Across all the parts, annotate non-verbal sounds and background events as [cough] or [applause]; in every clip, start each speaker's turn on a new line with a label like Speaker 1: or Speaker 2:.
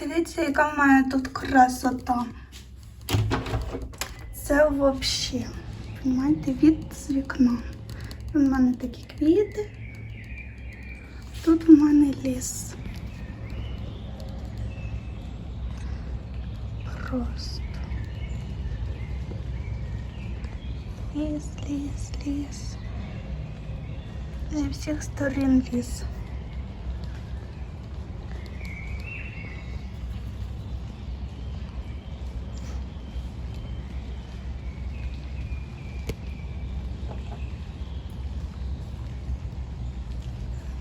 Speaker 1: Дивіться, яка в мене тут красота. Це взагалі, розумієте, від з вікна. У мене такі квіти. Тут у мене ліс. Просто. Ліс, ліс, ліс. Зі всіх сторон ліс.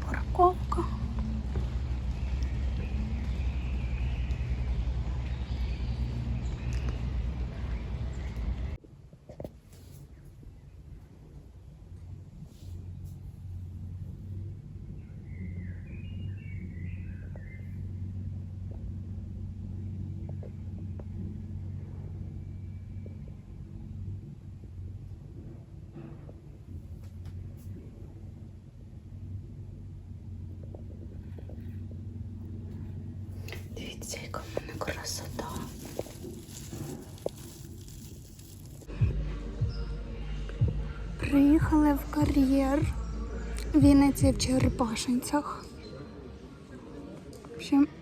Speaker 1: Парковка. Дивіться, яка в мене красота. Приїхали в кар'єр Вінниці в Черепашинцях.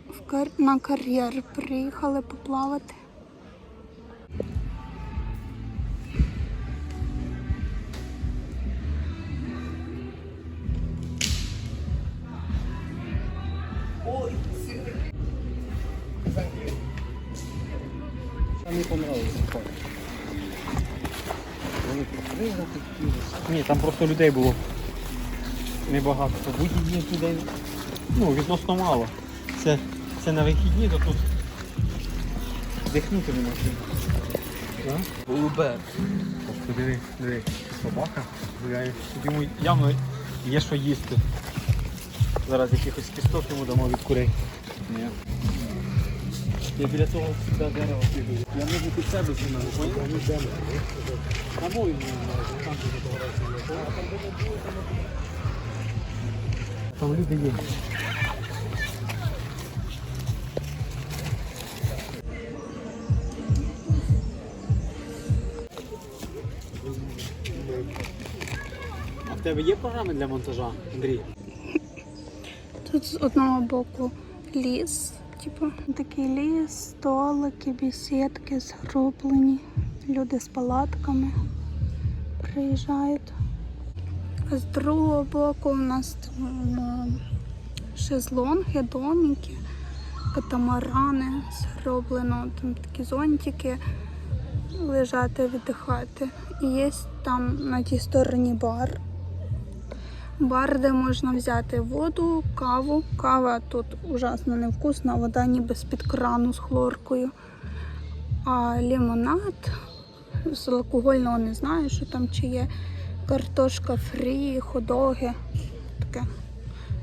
Speaker 1: В кар... на кар'єр приїхали поплавати.
Speaker 2: Мені понравилось. Ні, там просто людей було небагато. Вихідні людей ну, відносно мало. Це, це на вихідні, то тут дихнути не можна.
Speaker 3: Голубе.
Speaker 2: Ось подиви, диви, собака. Йому явно є що їсти. Зараз якихось кісток йому дамо від курей. Ні. Я біля того сюди дерева бігаю. Я можу під себе знімати, поняв? Ну, дерево. Та мою там де фотографії. Там люди є. А в тебе є програми для монтажа, Андрій?
Speaker 1: Тут з одного боку ліс, типу такий ліс, столики, бесідки зроблені. Люди з палатками приїжджають. З другого боку у нас там шезлонги, домики, катамарани зроблено, там такі зонтики лежати, віддихати. І є там на тій стороні бар. Бар, де можна взяти воду, каву. Кава тут ужасно невкусна, вода ніби з-під крану з хлоркою. А лимонад з алкогольного не знаю, що там чи є. Картошка фрі, ходоги. Таке.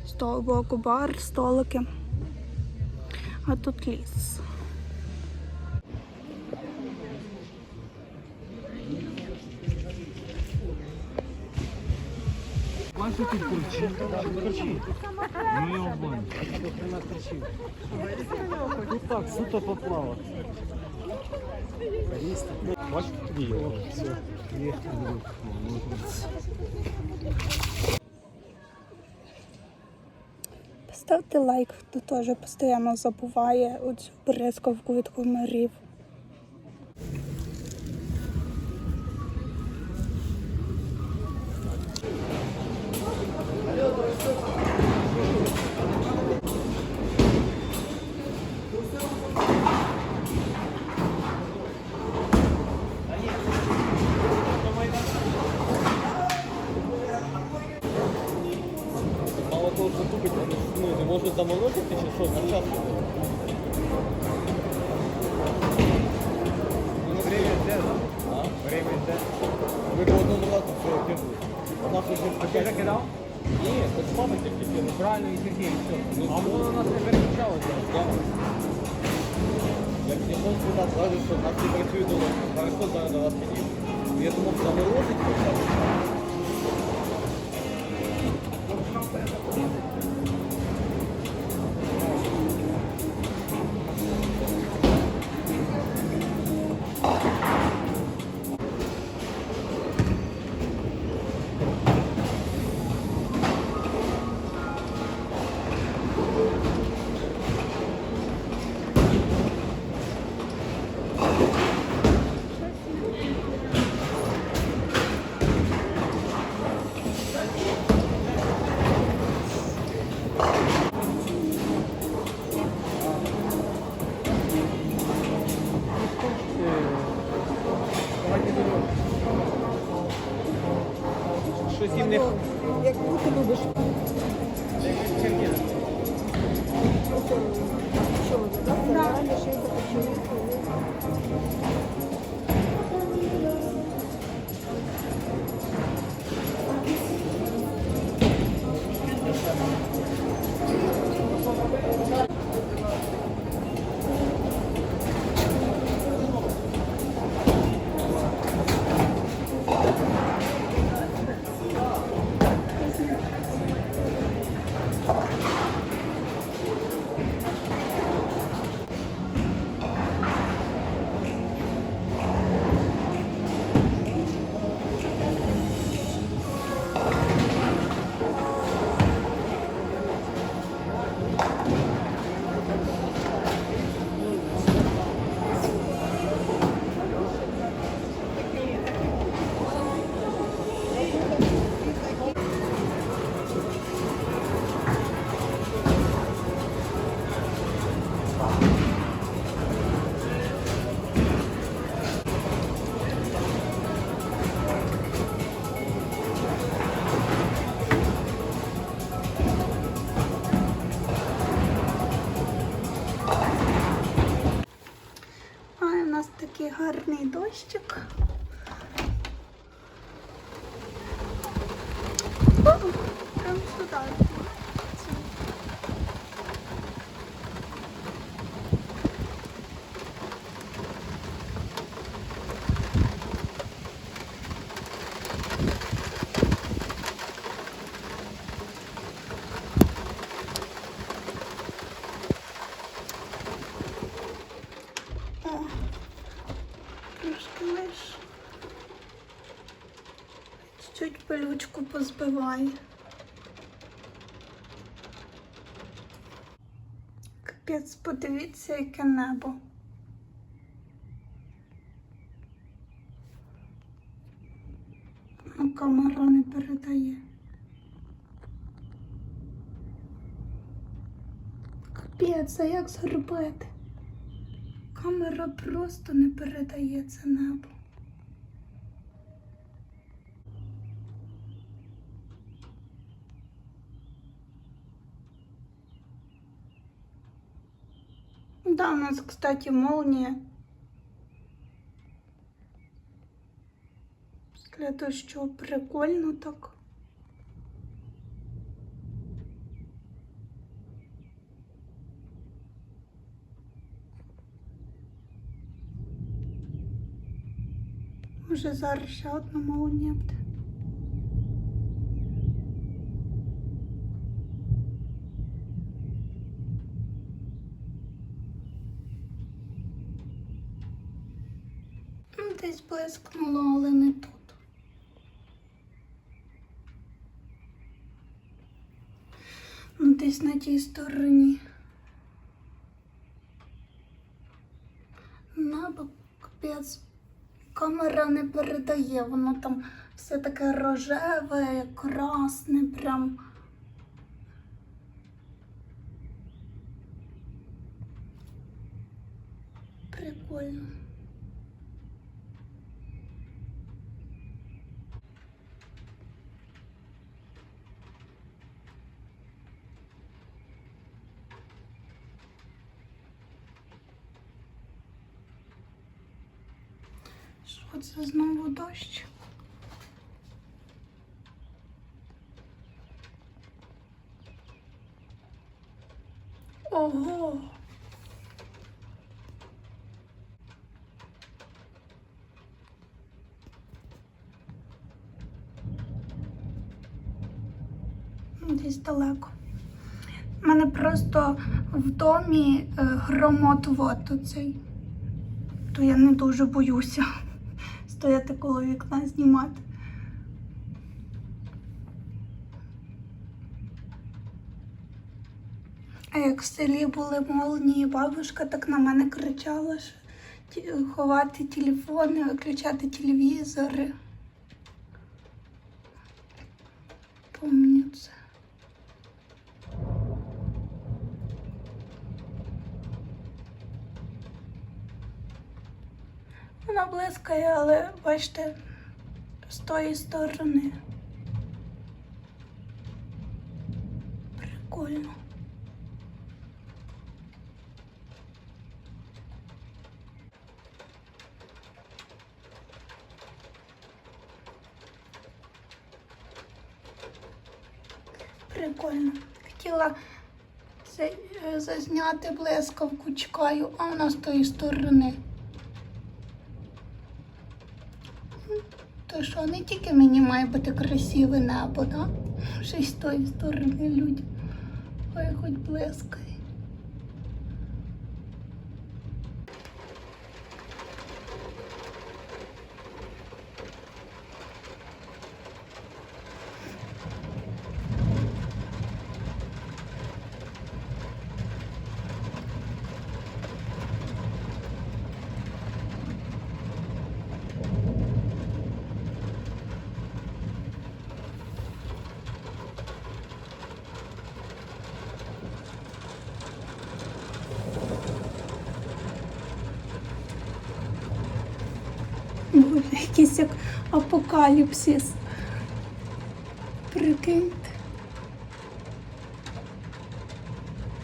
Speaker 1: З того боку бар, столики. А тут ліс.
Speaker 2: Бачите тут курчі? Курчі. Ну його вон. Тут так, суто поплавати. Бачите, тут є. Все. Є.
Speaker 1: Поставте лайк, хто теж постійно забуває оцю бризкавку від комарів.
Speaker 2: Можуть чи що, на час. Время йде. Время йде. Ви по одному разу все кинули. Вона вже А ти закидав? Ні, це з мами тільки кинув. Правильно, і Сергій, все. А воно нас не переключалося. Як телефон сюди скаже, що нас не працює до нас. Зараз до вас підійду. Я думав, заморозить хоча не
Speaker 4: Яку ти любиш? Thank так?
Speaker 1: 了。Гарний пилючку позбиває. Капець, подивіться, яке небо. Ну, камера не передає. Капець, а як зробити? Камера просто не передає це небо. Да, у нас, кстати, молния. Після того, що прикольно так. Може зараз ще одна молнія буде. Ну, Десь блискнуло, але не тут. Ну, десь на тій стороні. Небо капець. Камера не передає, воно там все таке рожеве, красне, прям. Прикольно. Що це знову дощ? Ого! Десь далеко. У мене просто в домі е, громотвод оцей. То я не дуже боюся стояти коло вікна знімати. А як в селі були молнії, бабушка так на мене кричала, що ховати телефони, виключати телевізори. пшикає, але бачите, з тої сторони. Прикольно. Прикольно. Хотіла е, зазняти блискавку, чекаю, а вона з тої сторони. Що, не тільки мені має бути красиве небо, да? Ще й з тої сторони людям. Хай хоч блискає. Якийсь як апокаліпсис. Прикиньте.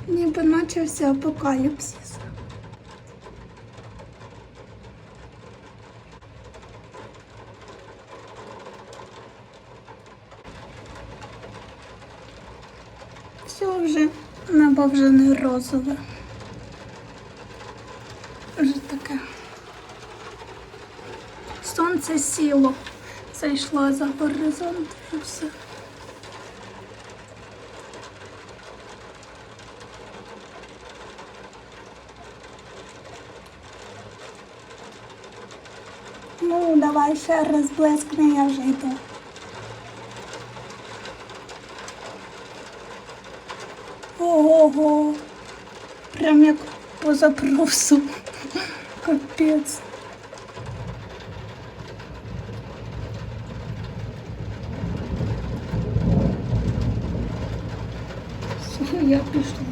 Speaker 1: Ніби начався апокаліпсис. Все вже, небо вже розове. Вже таке. Сонце сіло, зайшло за горизонт і все. Ну, давай ще раз блискни, я вже йду. Ого, прям як по запросу. [laughs] Капець. Все, я пішла.